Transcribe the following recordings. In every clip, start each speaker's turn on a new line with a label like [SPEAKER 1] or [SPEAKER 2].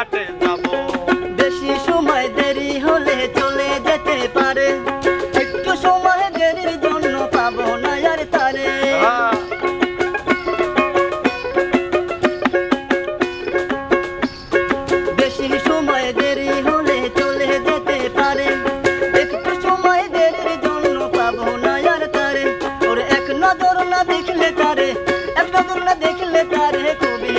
[SPEAKER 1] ঘাটে যাব।
[SPEAKER 2] বেশি সময় দেরি হলে চলে যেতে
[SPEAKER 1] পারে। একটু সময় দেরির জন্য পাবো না আর তারে। বেশি সময় দেরি হলে
[SPEAKER 2] চলে যেতে
[SPEAKER 1] পারে। একটু সময় দেরির জন্য পাবো না আর তারে। ওর এক নজর না দেখলে তারে, এক দেখলে তারে কবি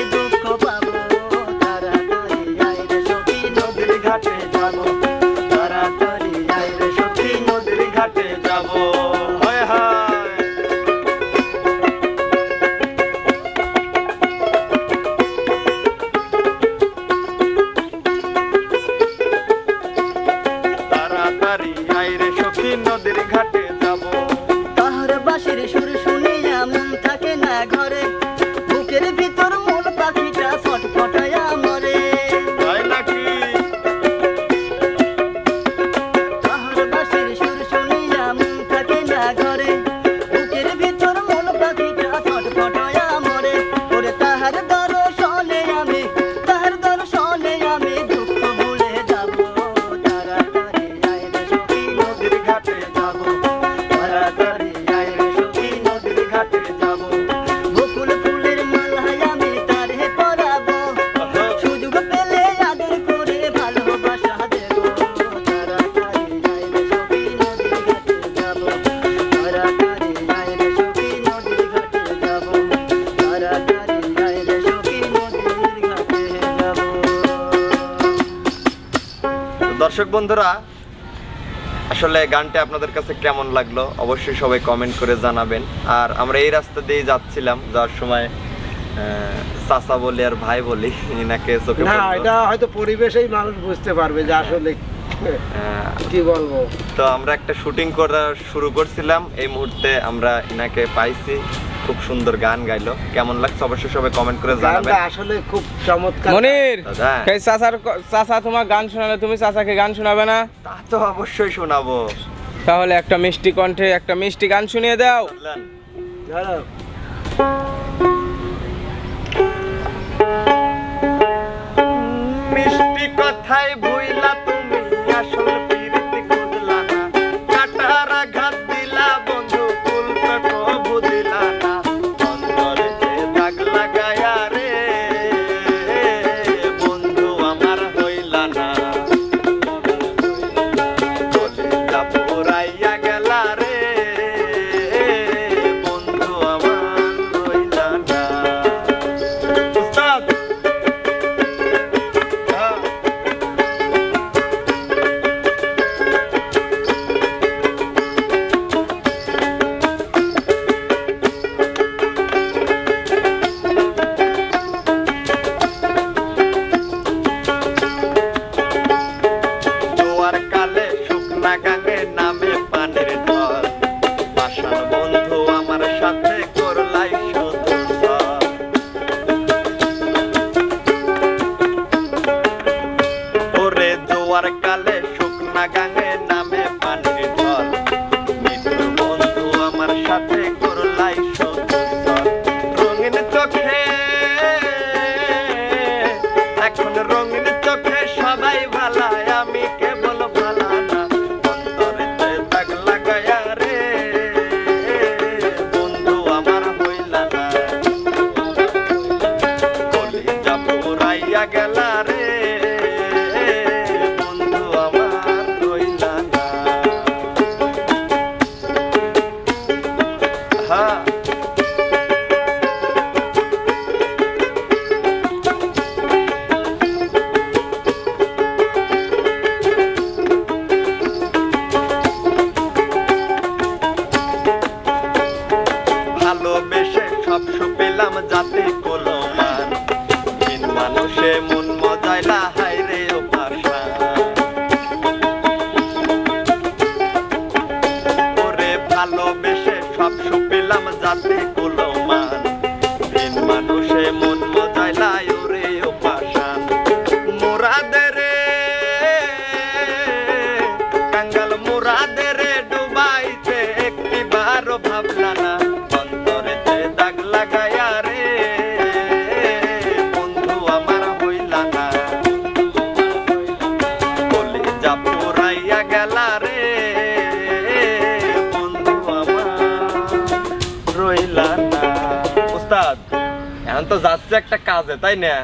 [SPEAKER 1] নদীর ঘাটে সুর শুনিয়া মন থাকে না ঘরে। বুকের
[SPEAKER 2] ভিতর দর্শক বন্ধুরা আসলে গানটা আপনাদের কাছে কেমন লাগল অবশ্যই সবাই কমেন্ট করে জানাবেন। আর আমরা এই রাস্তা দিয়ে যাচ্ছিলাম যাওয়ার সময় চাচা বলি আর ভাই বলি এনাকে চোখে
[SPEAKER 3] না এটা হয়তো পরিবেশেই মানুষ বুঝতে পারবে যে আসলে
[SPEAKER 2] হ্যাঁ।
[SPEAKER 3] কি বলব।
[SPEAKER 2] তো আমরা একটা শুটিং করা শুরু করছিলাম এই মুহূর্তে আমরা এনাকে পাইছি। খুব সুন্দর গান গাইলো। কেমন লাগছে? অবশ্যই সবাই কমেন্ট করে জানাবেন।
[SPEAKER 3] আসলে খুব চমৎকার
[SPEAKER 4] মনির এই সাসার সাসা তোমার গান শোনালে তুমি সাসাকে গান শোনাবে না?
[SPEAKER 2] তা তো অবশ্যই শোনাবো।
[SPEAKER 4] তাহলে একটা মিষ্টি কণ্ঠে একটা মিষ্টি গান শুনিয়ে দাও।
[SPEAKER 2] মিষ্টি কথায় বন্ধু আমার সাথে আছে কুলমান দিন মানুষে মন মজায় লায় রে ও পাশান মোরাদের, কাঙ্গাল মোরাদের ডুবাইছে ভাব তো যাচ্ছে একটা কাজে তাই না?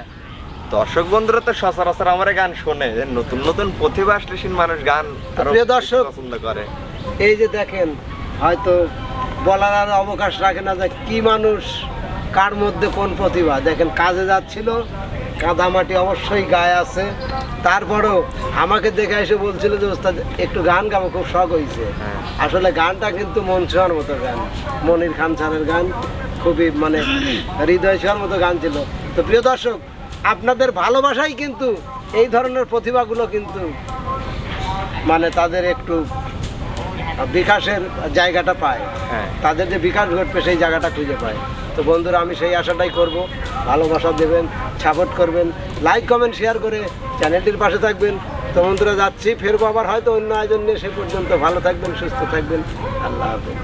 [SPEAKER 2] দর্শক বন্ধুরা তো সচরাচর আমার গান শোনে নতুন নতুন প্রতিভা আসলেশীন মানুষ গান
[SPEAKER 3] দর্শক
[SPEAKER 2] পছন্দ করে।
[SPEAKER 3] এই যে দেখেন হয়তো বলার আর অবকাশ রাখে না যে কি মানুষ কার মধ্যে কোন প্রতিভা। দেখেন কাজে যাচ্ছিল কাদামাটি অবশ্যই গায়ে আছে। তারপরও আমাকে দেখে এসে বলছিল যে ওস্তাদ একটু গান গাবো খুব শখ হয়েছে
[SPEAKER 2] হ্যাঁ।
[SPEAKER 3] আসলে গানটা কিন্তু মন ছোঁয়ার মতো গান মনির খান স্যারের গান। খুবই মানে হৃদয় ছোঁয়ার মতো গান ছিল। তো প্রিয় দর্শক আপনাদের ভালোবাসাই কিন্তু এই ধরনের প্রতিভাগুলো কিন্তু মানে তাদের একটু বিকাশের জায়গাটা পায়।
[SPEAKER 2] হ্যাঁ।
[SPEAKER 3] তাদের যে বিকাশ ঘটবে সেই জায়গাটা খুঁজে পায়। তো বন্ধুরা আমি সেই আশাটাই করব ভালোবাসা দেবেন সাপোর্ট করবেন লাইক কমেন্ট শেয়ার করে চ্যানেলটির পাশে থাকবেন। তো বন্ধুরা যাচ্ছি ফেরবো আবার হয়তো অন্য আয়োজন নিয়ে। সে পর্যন্ত ভালো থাকবেন সুস্থ থাকবেন। আল্লাহ হাফেজ।